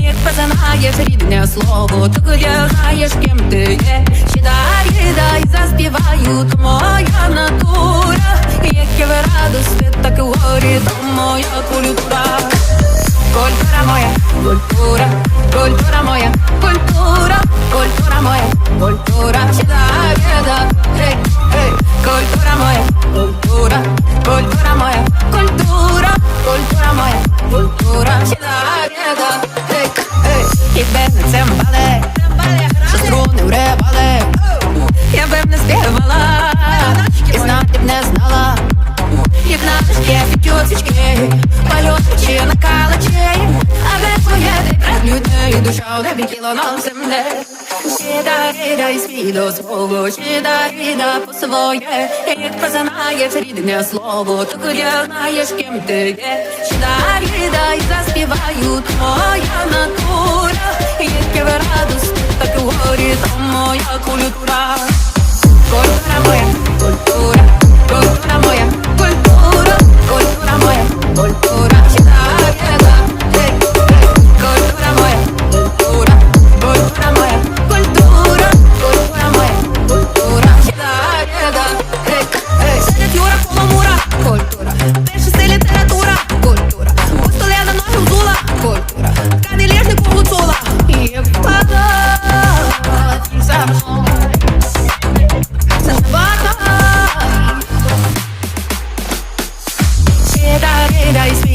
Як познаєш рідне слово, то коли знаєш, ким ти є. Сіда ріда і заспіваю, то моя натура Культура моя, культура, культура моя, культура, культура моя, П'ють свічки, польотичі на калачі. А без твоє ти пред людей, душа у небі тіло на землі Сіда, ріда і свідо свого, сіда, ріда по своє Як познаєш рідне слово, то коли знаєш, ким ти є. Сіда, ріда і заспіваю, то моя натура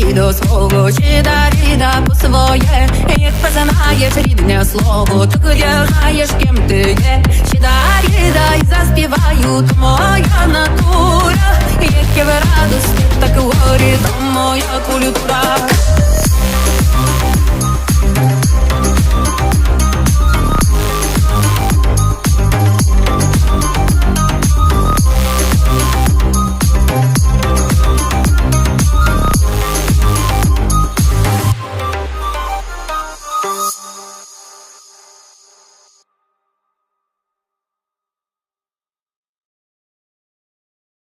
Свідо свого, сіда ріда по своє Як познаєш рідне слово, то коли знаєш, ким ти є. Сіда ріда і заспіваю, то моя натура. Як я в радості, так і в горі, то моя культура